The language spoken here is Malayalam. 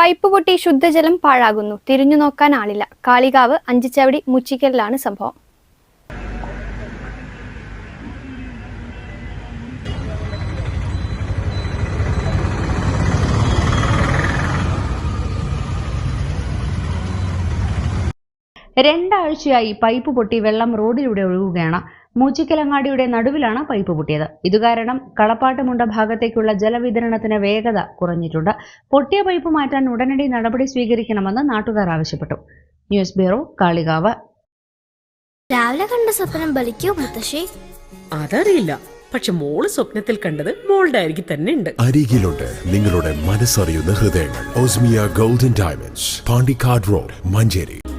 Pipe പൊട്ടി ശുദ്ധജലം പാഴാകുന്നു. തിരിഞ്ഞു നോക്കാൻ ആളില്ല. കാളികാവ് അഞ്ചിച്ചവടി മുച്ചിക്കലിലാണ് സംഭവം. രണ്ടാഴ്ചയായി പൈപ്പ് പൊട്ടി വെള്ളം റോഡിലൂടെ ഒഴുകുകയാണ്. മൂച്ചിക്കലങ്ങാടിയുടെ നടുവിലാണ് പൈപ്പ് പൊട്ടിയത്. ഇതുകാരണം കളപ്പാട്ടുമുണ്ട ഭാഗത്തേക്കുള്ള ജലവിതരണത്തിന് വേഗത കുറഞ്ഞിട്ടുണ്ട്. പൊട്ടിയ പൈപ്പ് മാറ്റാൻ ഉടനടി നടപടി സ്വീകരിക്കണമെന്ന് നാട്ടുകാർ ആവശ്യപ്പെട്ടു. News bureau Kalikavu. രാവിലെ കണ്ട സ്വപ്നം ബലിക്കോ മുത്തശ്ശി? അതറിയില്ല. പക്ഷെ മോൾ സ്വപ്നത്തിൽ കണ്ടത് മോളുടെ അരികിൽ തന്നെ ഉണ്ട്. അരികിലുണ്ട് നിങ്ങളുടെ മനസ്സറിയുന്ന ഹൃദയങ്ങൾ. Osmia golden diamonds Pandikkad road Manjeri.